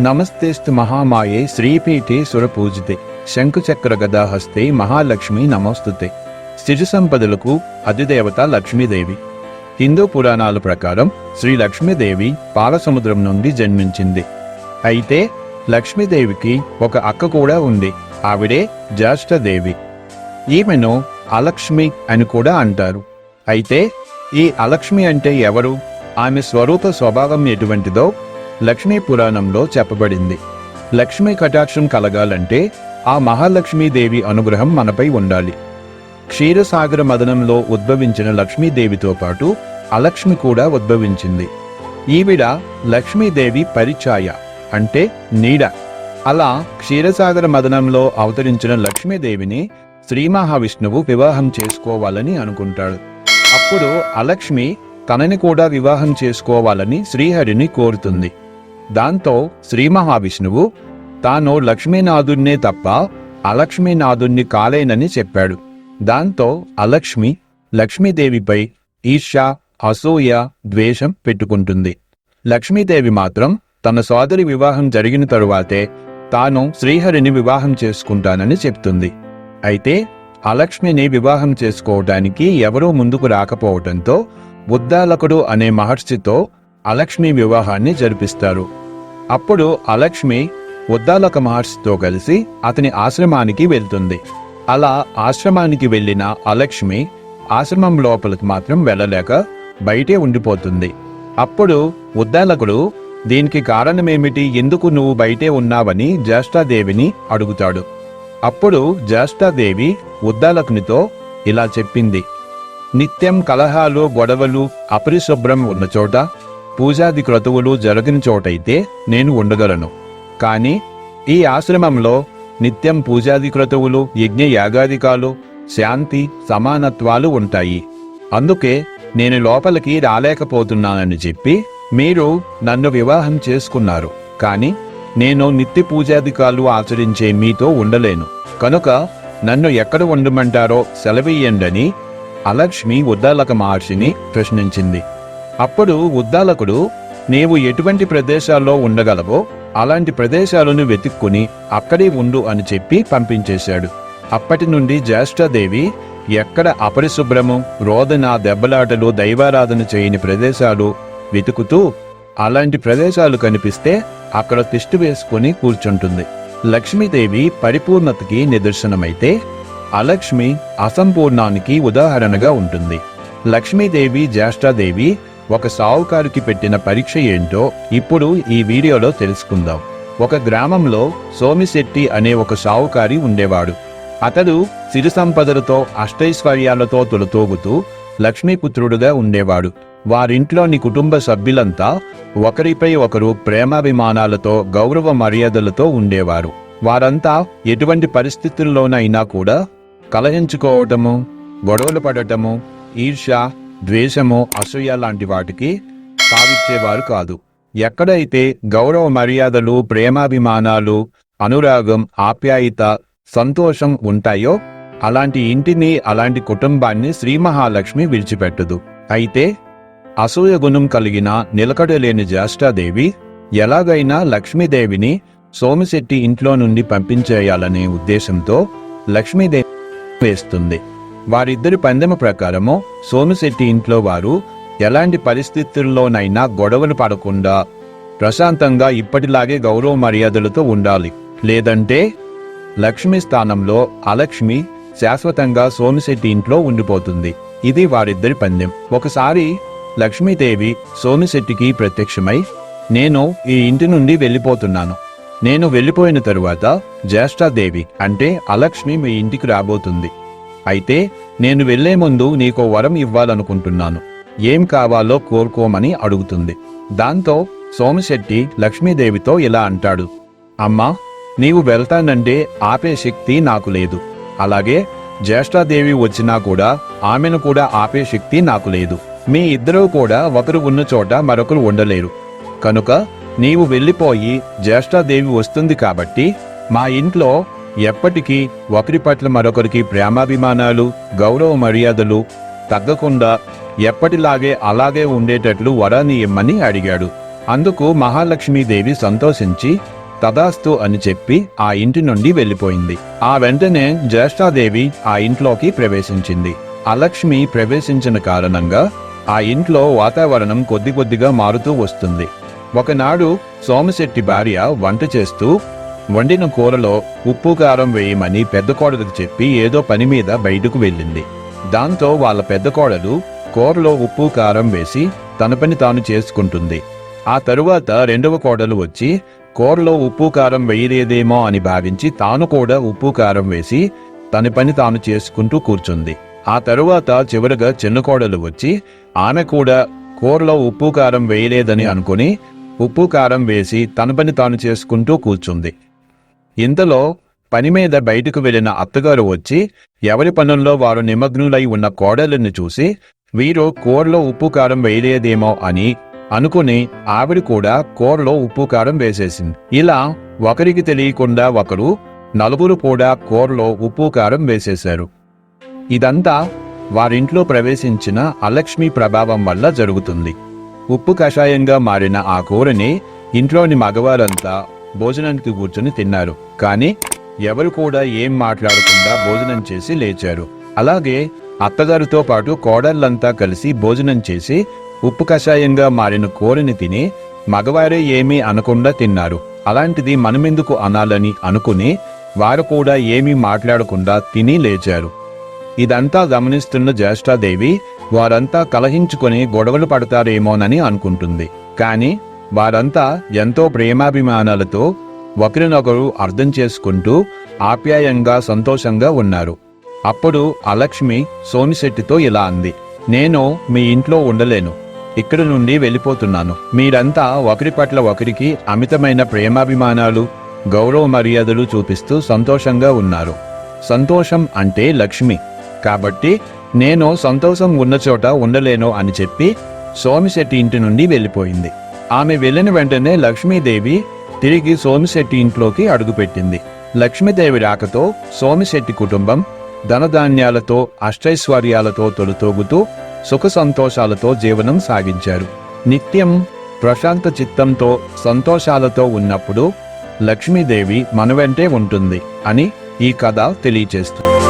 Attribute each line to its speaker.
Speaker 1: నమస్తేస్తు మహామాయే శ్రీపీఠే సురపూజితే శంకుచక్ర గదాహస్తే మహాలక్ష్మి నమోస్తుతే. స్థితి సంపదలకు అధిదేవత లక్ష్మీదేవి. హిందూ పురాణాల ప్రకారం శ్రీ లక్ష్మీదేవి పాలసముద్రం నుండి జన్మించింది. అయితే లక్ష్మీదేవికి ఒక అక్క కూడా ఉంది. ఆవిడే జ్యేష్ఠదేవి. ఈమెను అలక్ష్మి అని కూడా అంటారు. అయితే ఈ అలక్ష్మి అంటే ఎవరు? ఆమె స్వరూప స్వభావం ఎటువంటిదో లక్ష్మీ పురాణంలో చెప్పబడింది. లక్ష్మీ కటాక్షం కలగాలంటే ఆ మహాలక్ష్మీదేవి అనుగ్రహం మనపై ఉండాలి. క్షీరసాగర మదనంలో ఉద్భవించిన లక్ష్మీదేవితో పాటు అలక్ష్మి కూడా ఉద్భవించింది. ఈవిడ లక్ష్మీదేవి పరిచాయ అంటే నీడ. అలా క్షీరసాగర మదనంలో అవతరించిన లక్ష్మీదేవిని శ్రీ మహావిష్ణువు వివాహం చేసుకోవాలని అనుకుంటాడు. అప్పుడు అలక్ష్మి తనని కూడా వివాహం చేసుకోవాలని శ్రీహరిని కోరుతుంది. దాంతో శ్రీ మహావిష్ణువు తాను లక్ష్మీనాథుణ్ణే తప్ప అలక్ష్మీనాథుణ్ణి కాలేనని చెప్పాడు. దాంతో అలక్ష్మి లక్ష్మీదేవిపై ఈర్ష అసూయ ద్వేషం పెట్టుకుంటుంది. లక్ష్మీదేవి మాత్రం తన సోదరి వివాహం జరిగిన తరువాతే తాను శ్రీహరిని వివాహం చేసుకుంటానని చెప్తుంది. అయితే అలక్ష్మిని వివాహం చేసుకోవటానికి ఎవరూ ముందుకు రాకపోవటంతో ఉద్దాలకుడు అనే మహర్షితో అలక్ష్మి వివాహాన్ని జరిపిస్తారు. అప్పుడు అలక్ష్మి ఉద్దాలక మహర్షితో కలిసి అతని ఆశ్రమానికి వెళ్తుంది. అలా ఆశ్రమానికి వెళ్ళిన అలక్ష్మి ఆశ్రమం లోపలికి మాత్రం వెళ్ళలేక బయటే ఉండిపోతుంది. అప్పుడు ఉద్దాలకుడు దీనికి కారణమేమిటి? ఎందుకు నువ్వు బయటే ఉన్నావని జ్యేష్ఠాదేవిని అడుగుతాడు. అప్పుడు జ్యేష్ఠాదేవి ఉద్దాలకునితో ఇలా చెప్పింది. నిత్యం కలహాలు గొడవలు అపరిశుభ్రం ఉన్న చోట పూజాది క్రతువులు జరగని చోటైతే నేను ఉండగలను. కానీ ఈ ఆశ్రమంలో నిత్యం పూజాది క్రతువులు యజ్ఞ యాగాదికాలు శాంతి సమానత్వాలు ఉంటాయి. అందుకే నేను లోపలికి రాలేకపోతున్నానని చెప్పి మీరు నన్ను వివాహం చేసుకున్నారు. కానీ నేను నిత్య పూజాధికాలు ఆచరించే మీతో ఉండలేను. కనుక నన్ను ఎక్కడ ఉండమంటారో సెలవియ్యండని అలక్ష్మి ఉద్దాలక మహర్షిని ప్రశ్నించింది. అప్పుడు ఉద్దాలకుడు నీవు ఎటువంటి ప్రదేశాల్లో ఉండగలవో అలాంటి ప్రదేశాలను వెతుక్కుని అక్కడే ఉండు అని చెప్పి పంపించేశాడు. అప్పటి నుండి జ్యేష్ఠాదేవి ఎక్కడ అపరిశుభ్రము రోదన దెబ్బలాటలు దైవారాధన చేయని ప్రదేశాలు వెతుకుతూ అలాంటి ప్రదేశాలు కనిపిస్తే అక్కడ తిష్టి వేసుకుని కూర్చుంటుంది. లక్ష్మీదేవి పరిపూర్ణతకి నిదర్శనమైతే అలక్ష్మి అసంపూర్ణానికి ఉదాహరణగా ఉంటుంది. లక్ష్మీదేవి జ్యేష్ఠాదేవి ఒక సావుకారికి పెట్టిన పరీక్ష ఏంటో ఇప్పుడు ఈ వీడియోలో తెలుసుకుందాం. ఒక గ్రామంలో సోమిశెట్టి అనే ఒక సావుకారి ఉండేవాడు. అతడు సిరి సంపదలతో అష్టైశ్వర్యాలతో తొలతోగుతూ లక్ష్మీపుత్రుడుగా ఉండేవాడు. వారింట్లోని కుటుంబ సభ్యులంతా ఒకరిపై ఒకరు ప్రేమాభిమానాలతో గౌరవ మర్యాదలతో ఉండేవారు. వారంతా ఎటువంటి పరిస్థితుల్లోనైనా కూడా కలహించుకోవటము గొడవలు పడటము ఈర్ష ద్వేషము అసూయ లాంటి వాటికి సావిచ్చేవారు కాదు. ఎక్కడైతే గౌరవ మర్యాదలు ప్రేమాభిమానాలు అనురాగం ఆప్యాయత సంతోషం ఉంటాయో అలాంటి ఇంటిని అలాంటి కుటుంబాన్ని శ్రీ మహాలక్ష్మి విడిచిపెట్టదు. అయితే అసూయ గుణం కలిగిన నిలకడలేని జ్యేష్ఠాదేవి ఎలాగైనా లక్ష్మీదేవిని సోమిశెట్టి ఇంట్లో నుండి పంపించేయాలనే ఉద్దేశంతో లక్ష్మీదేవి వేస్తుంది. వారిద్దరి పందెమ ప్రకారము సోమిశెట్టి ఇంట్లో వారు ఎలాంటి పరిస్థితుల్లోనైనా గొడవలు పడకుండా ప్రశాంతంగా ఇప్పటిలాగే గౌరవ మర్యాదలతో ఉండాలి. లేదంటే లక్ష్మి స్థానంలో అలక్ష్మి శాశ్వతంగా సోమిశెట్టి ఇంట్లో ఉండిపోతుంది. ఇది వారిద్దరి పందెం. ఒకసారి లక్ష్మీదేవి సోమిశెట్టికి ప్రత్యక్షమై నేను ఈ ఇంటి నుండి వెళ్ళిపోతున్నాను. నేను వెళ్ళిపోయిన తరువాత జ్యేష్ఠాదేవి అంటే అలక్ష్మి మీ ఇంటికి రాబోతుంది. అయితే నేను వెళ్ళే ముందు నీకో వరం ఇవ్వాలనుకుంటున్నాను. ఏం కావాలో కోరుకోమని అడుగుతుంది. దాంతో సోమశెట్టి లక్ష్మీదేవితో ఇలా అంటాడు. అమ్మా నీవు వెళ్తానంటే ఆపే శక్తి నాకు లేదు. అలాగే జ్యేష్ఠాదేవి వచ్చినా కూడా ఆమెను కూడా ఆపే శక్తి నాకు లేదు. మీ ఇద్దరూ కూడా ఒకరు ఉన్న చోట మరొకరు ఉండలేరు. కనుక నీవు వెళ్ళిపోయి జ్యేష్ఠాదేవి వస్తుంది కాబట్టి మా ఇంట్లో ఎప్పటికీ ఒకరి పట్ల మరొకరికి ప్రేమాభిమానాలు గౌరవ మర్యాదలు తగ్గకుండా ఎప్పటిలాగే అలాగే ఉండేటట్లు వరాన్ని ఇమ్మని అడిగాడు. అందుకు మహాలక్ష్మీదేవి సంతోషించి తదాస్తు అని చెప్పి ఆ ఇంటి నుండి వెళ్ళిపోయింది. ఆ వెంటనే జ్యేష్ఠాదేవి ఆ ఇంట్లోకి ప్రవేశించింది. అలక్ష్మి ప్రవేశించిన కారణంగా ఆ ఇంట్లో వాతావరణం కొద్ది కొద్దిగా మారుతూ వస్తుంది. ఒకనాడు సోమశెట్టి భార్య వంట చేస్తూ వండిన కూరలో ఉప్పు కారం వేయమని పెద్ద కోడలకు చెప్పి ఏదో పని మీద బయటకు వెళ్ళింది. దాంతో వాళ్ళ పెద్ద కోడలు కూరలో ఉప్పు కారం వేసి తన పని తాను చేసుకుంటుంది. ఆ తరువాత రెండవ కోడలు వచ్చి కూరలో ఉప్పు కారం వేయలేదేమో అని భావించి తాను కూడా ఉప్పు కారం వేసి తన పని తాను చేసుకుంటూ కూర్చుంది. ఆ తరువాత చివరగా చిన్న కోడలు వచ్చి ఆమె కూడా కూరలో ఉప్పు కారం వేయలేదని అనుకుని ఉప్పు కారం వేసి తన పని తాను చేసుకుంటూ కూర్చుంది. ఇంతలో పని మీద బయటకు వెళ్ళిన అత్తగారు వచ్చి ఎవరి పనుల్లో వారు నిమగ్నులై ఉన్న కోడలిని చూసి వీరు కూరలో ఉప్పు కారం వేయలేదేమో అని అనుకుని ఆవిడ కూడా కూరలో ఉప్పు కారం వేసేసింది. ఇలా ఒకరికి తెలియకుండా ఒకరు నలుగురు కూడా కూరలో ఉప్పు కారం వేసేశారు. ఇదంతా వారింట్లో ప్రవేశించిన అలక్ష్మి ప్రభావం వల్ల జరుగుతుంది. ఉప్పు కషాయంగా మారిన ఆ కూరని ఇంట్లోని మగవారంతా భోజనానికి కూర్చుని తిన్నారు. కానీ ఎవరు కూడా ఏం మాట్లాడకుండా భోజనం చేసి లేచారు. అలాగే అత్తగారితో పాటు కోడళ్ళంతా కలిసి భోజనం చేసి ఉప్పు కషాయంగా మారిన కూరని తిని మగవారే ఏమీ అనకుండా తిన్నారు. అలాంటిది మనమెందుకు అనాలని అనుకుని వారు కూడా ఏమీ మాట్లాడకుండా తిని లేచారు. ఇదంతా గమనిస్తున్న జ్యేష్ఠాదేవి వారంతా కలహించుకొని గొడవలు పడతారేమోనని అనుకుంటుంది. కానీ వారంతా ఎంతో ప్రేమాభిమానాలతో ఒకరినొకరు అర్థం చేసుకుంటూ ఆప్యాయంగా సంతోషంగా ఉన్నారు. అప్పుడు అలక్ష్మి సోమిశెట్టితో ఇలా అంది నేను మీ ఇంట్లో ఉండలేను. ఇక్కడ నుండి వెళ్ళిపోతున్నాను. మీరంతా ఒకరి పట్ల ఒకరికి అమితమైన ప్రేమాభిమానాలు గౌరవ మర్యాదలు చూపిస్తూ సంతోషంగా ఉన్నారు. సంతోషం అంటే లక్ష్మి. కాబట్టి నేను సంతోషం ఉన్న చోట ఉండలేను అని చెప్పి సోమిశెట్టి ఇంటి నుండి వెళ్ళిపోయింది. ఆమె వెళ్ళిన వెంటనే లక్ష్మీదేవి తిరిగి సోమిశెట్టి ఇంట్లోకి అడుగుపెట్టింది. లక్ష్మీదేవి రాకతో సోమిశెట్టి కుటుంబం ధనధాన్యాలతో అష్టైశ్వర్యాలతో తొలుతోగుతూ సుఖ సంతోషాలతో జీవనం సాగించారు. నిత్యం ప్రశాంత చిత్తంతో సంతోషాలతో ఉన్నప్పుడు లక్ష్మీదేవి మన వెంటే ఉంటుంది అని ఈ కథ తెలియచేస్తుంది.